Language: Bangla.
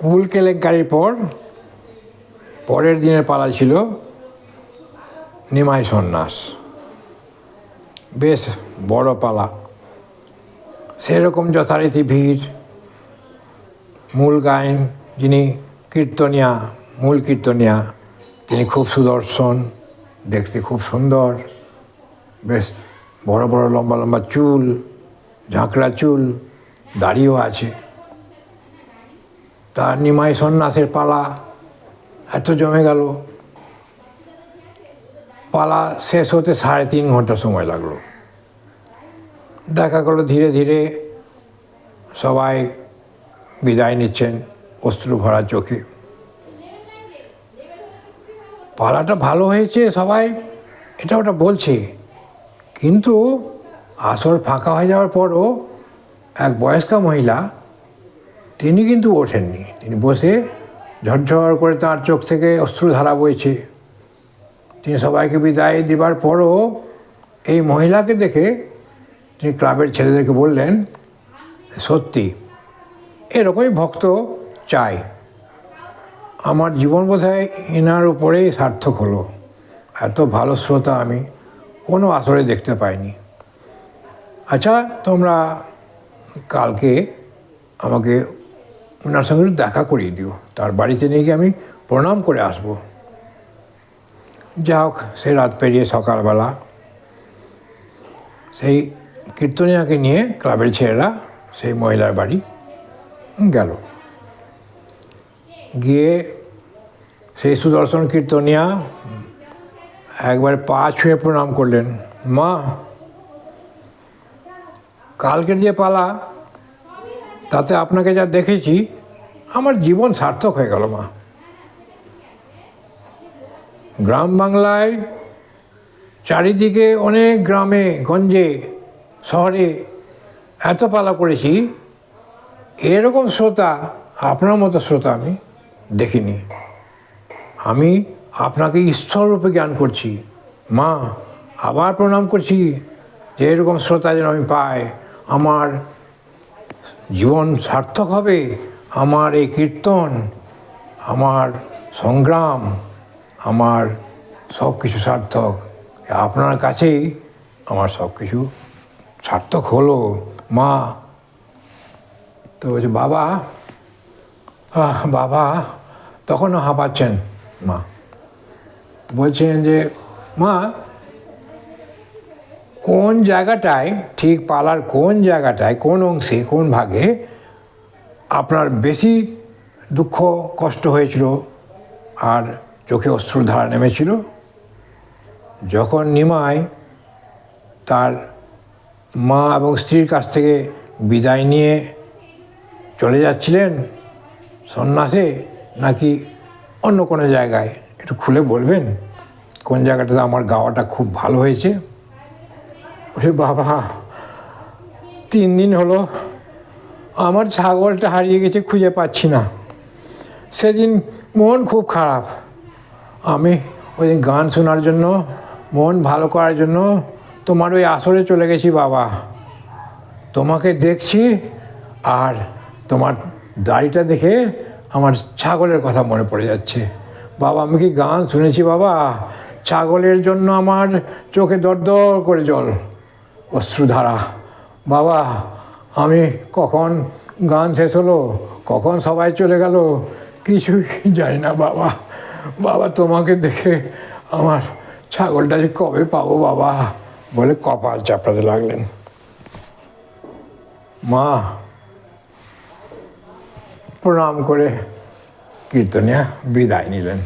কুল কেলেঙ্কারির পর, পরের দিনের পালা ছিল নিমাই সন্ন্যাস। বেশ বড় পালা। সেরকম যথারীতি ভিড়। মূল গায়ন যিনি কীর্তনিয়া, মূল কীর্তনিয়া, তিনি খুব সুদর্শন, দেখতে খুব সুন্দর। বেশ বড় বড় লম্বা লম্বা চুল, ঝাঁকড়া চুল, দাড়িও আছে। তার নিমাই সন্ন্যাসের পালা এত জমে গেল। পালা শেষ হতে সাড়ে তিন ঘণ্টা সময় লাগল। দেখা গেলো ধীরে ধীরে সবাই বিদায় নিচ্ছেন অশ্রু ভরা চোখে। পালাটা ভালো হয়েছে সবাই, এটা ওটা বলছে। কিন্তু আসর ফাঁকা হয়ে যাওয়ার পরও এক বয়স্কা মহিলা তিনি কিন্তু ওঠেননি। তিনি বসে ঝরঝর করে তার চোখ থেকে অশ্রুধারা বইছে। তিনি সবাইকে বিদায় দেবার পরও এই মহিলাকে দেখে তিনি ক্লাবের ছেলেদেরকে বললেন, সত্যি, এরকমই ভক্ত চাই। আমার জীবন বোধহয় এনার উপরেই সার্থক হলো। এত ভালো শ্রোতা আমি কোনো আসরে দেখতে পাইনি। আচ্ছা তোমরা কালকে আমাকে ওনার সঙ্গে দেখা করিয়ে দিও। তার বাড়িতে নিয়ে গিয়ে আমি প্রণাম করে আসব। যা হোক সে রাত পেরিয়ে সকালবেলা। সেই কীর্তনিয়াকে নিয়ে ক্লাবের ছেলেরা, সেই মহিলার বাড়ি গেল। গিয়ে সেই সুদর্শন কীর্তনিয়া একবার পা ছুঁয়ে প্রণাম করলেন, মা, কালকের যে পালা তাতে আপনাকে যা দেখেছি, আমার জীবন সার্থক হয়ে গেল, মা। গ্রাম বাংলায় চারিদিকে অনেক গ্রামে, গঞ্জে, শহরে এত পালা করেছি, এরকম শ্রোতা, আপনার মতো শ্রোতা আমি দেখিনি। আমি আপনাকে ঈশ্বররূপে জ্ঞান করছি। মা, আবার প্রণাম করছি যে এরকম শ্রোতা যেন আমি পাই, আমার জীবন সার্থক হবে আমার এই কীর্তন, আমার সংগ্রাম, আমার সব কিছু সার্থক। আপনার কাছেই আমার সব কিছু সার্থক হলো, মা। তো বলছে, বাবা বাবা, তখনও হাঁপাচ্ছেন, মা। বলছেন যে, মা কোন জায়গাটায়, ঠিক পালার কোন জায়গাটায়, কোন অংশে, কোন ভাগে আপনার বেশি দুঃখ, কষ্ট হয়েছিল আর চোখে অশ্রুধারা নেমেছিল? যখন নিমায় তার মা এবং স্ত্রীর কাছ থেকে বিদায় নিয়ে চলে যাচ্ছিলেন, সন্ন্যাসে নাকি অন্য কোনো জায়গায়? একটু খুলে বলবেন? কোন জায়গাটাতে আমার গাওয়াটা খুব ভালো হয়েছে? ওরে বাবা, তিন দিন হলো আমার ছাগলটা হারিয়ে গেছে, খুঁজে পাচ্ছি না। সেদিন মন খুব খারাপ। আমি ওই গান শোনার জন্য, মন ভালো করার জন্য তোমার ওই আসরে চলে গেছি বাবা। তোমাকে দেখছি আর তোমার দাড়িটা দেখে আমার ছাগলের কথা মনে পড়ে যাচ্ছে। বাবা, আমি কি গান শুনেছি বাবা? ছাগলের জন্য আমার চোখে দরদর করে জল। অশ্রুধারা, বাবা, আমি কখন গান শেষ হলো? কখন সবাই চলে গেল? কিছুই জানি না, বাবা। বাবা, তোমাকে দেখে আমার ছাগলটা যে কবে পাবো, বাবা? বলে কপাল চাপড়াতে লাগলেন। মা, প্রণাম করে কীর্তনিয়া বিদায় নিলেন।